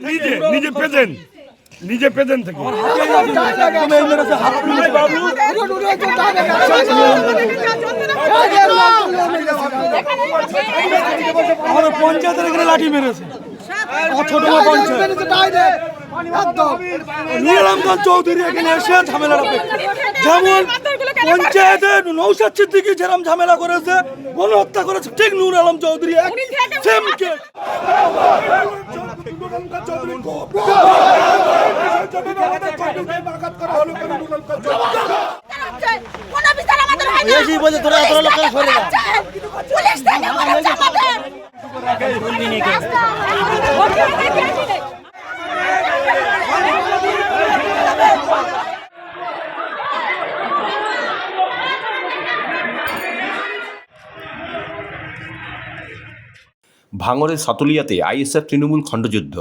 নিজে নিজে পেতেন নিজে পেতেন থেকে আমাদের পঞ্চায়েতের এখানে লাঠি মেরেছে ছোট পঞ্চায়েত নীলামগঞ্জ চৌধুরী এখানে এসে পেয়েছে যেমন পঞ্চায়েতে নৌসাদ সিদ্দিকি যেরকম ঝামেলা করেছে গণহত্যা করেছে ঠিক নূর আলম চৌধুরী সেম কেস বিচার আমাদের না। বেশি বলছে, তোরা এত লোক সরে যা? পুলিশ থেকে বলেছে আমাদের ভাঙড়ের সাতুলিয়াতে আইএসএফ তৃণমূল খণ্ডযুদ্ধ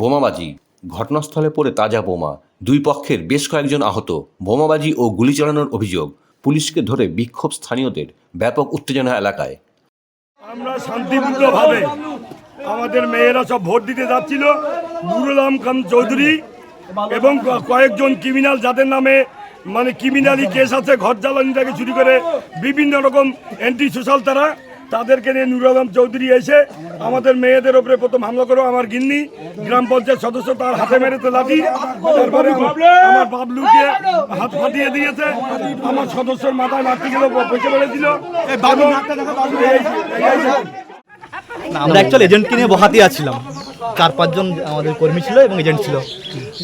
বোমাবাজি ঘটনাস্থলে পড়ে তাজা বোমা দুই পক্ষের বেশ কয়েকজন আহত বোমাবাজি ও গুলি চালানোর অভিযোগ। পুলিশকে ধরে বিক্ষোভ স্থানীয়দের ব্যাপক উত্তেজনা এলাকায়। আমরা শান্তিপূর্ণভাবে আমাদের মেয়েরা সব ভোট দিতে যাচ্ছিল। নুরুল খান চৌধুরী এবং কয়েকজন ক্রিমিনাল যাদের নামে মানে ক্রিমিনালি কেস আছে, ঘর জ্বালানি থেকে শুরু করে বিভিন্ন রকম অ্যান্টি সোশ্যাল তারা তাদেরকে নিয়ে নুর আলম চৌধুরী এসে আমাদের মেয়েদের ওপরে প্রথম হামলা করো আমার গিন্নি গ্রাম পঞ্চায়েত সদস্য তার হাতে মেরেতে লাঠি। তারপরে আমার বাবলুকে হাত ফাটিয়ে দিয়েছে। আমার সদস্যর মাথায় মারতে গেলে পয়সা মেরেছিল না, আমরা একচুয়াল এজেন্টকে নিয়ে বহাতি আছিলাম। চার পাঁচজন আমাদের কর্মী ছিল এবং এজেন্ট ছিল।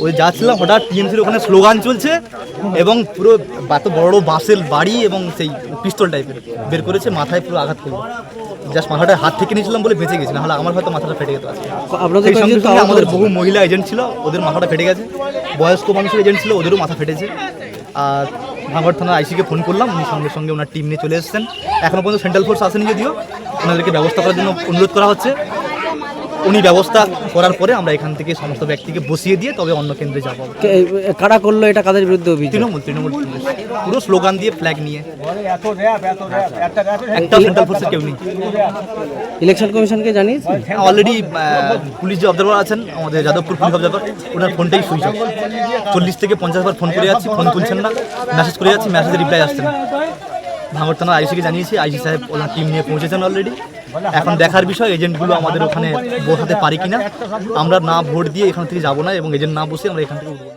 ওই যাচ্ছিলাম হঠাৎ টিএমসির ওখানে স্লোগান চলছে এবং পুরো এত বড় বড় বাঁশের বাড়ি এবং সেই পিস্তল টাইপের বের করেছে মাথায় পুরো আঘাত করল। জাস্ট মাথাটা হাত থেকে নিয়েছিলাম বলে বেঁচে গেছি নাহলে আমার হয়তো মাথাটা ফেটে। সেই সঙ্গে সঙ্গে আমাদের বহু মহিলা এজেন্ট ছিল ওদের মাথাটা ফেটে গেছে। বয়স্ক মানুষের এজেন্ট ছিল ওদেরও মাথা ফেটেছে। আর ভাঙড় থানার আইসিকে ফোন করলাম উনি সঙ্গে সঙ্গে ওনার টিম নিয়ে চলে এসেছেন। এখনও পর্যন্ত সেন্ট্রাল ফোর্স আসেনি যদিও। ওনাদেরকে ব্যবস্থা করার জন্য অনুরোধ করা হচ্ছে। উনি ব্যবস্থা করার পরে আমরা এখান থেকে সমস্ত ব্যক্তিকে বসিয়ে দিয়ে তবে অন্য কেন্দ্রে যাব। কারা করল এটা কাদের বিরুদ্ধে অভিযোগ? তৃণমূল তৃণমূল। পুরো স্লোগান দিয়ে ফ্ল্যাগ নিয়ে। একটা সেন্ট্রাল ফোর্সের কেউ নেই। ইলেকশন কমিশনকে জানিয়েছি অলরেডি পুলিশ যে অবজারভার আছেন আমাদের যাদবপুর পুলিশ অবজারভার ওনার ফোনটাই সুইচ অফ। চল্লিশ থেকে পঞ্চাশ বার ফোন করে যাচ্ছি ফোন তুলছেন না মেসেজ করে যাচ্ছি মেসেজে রিপ্লাই আসছে না। ভাঙড় থানার আইসিকে জানিয়েছি, আইসি সাহেব ওনার টিম নিয়ে পৌঁছেছেন অলরেডি এখন দেখার বিষয় এজেন্টগুলো আমাদের ওখানে বসাতে পারি কিনা, আমরা না ভোট দিয়ে এখান থেকে যাব না এবং এজেন্ট না বসে আমরা এখান থেকে উঠবো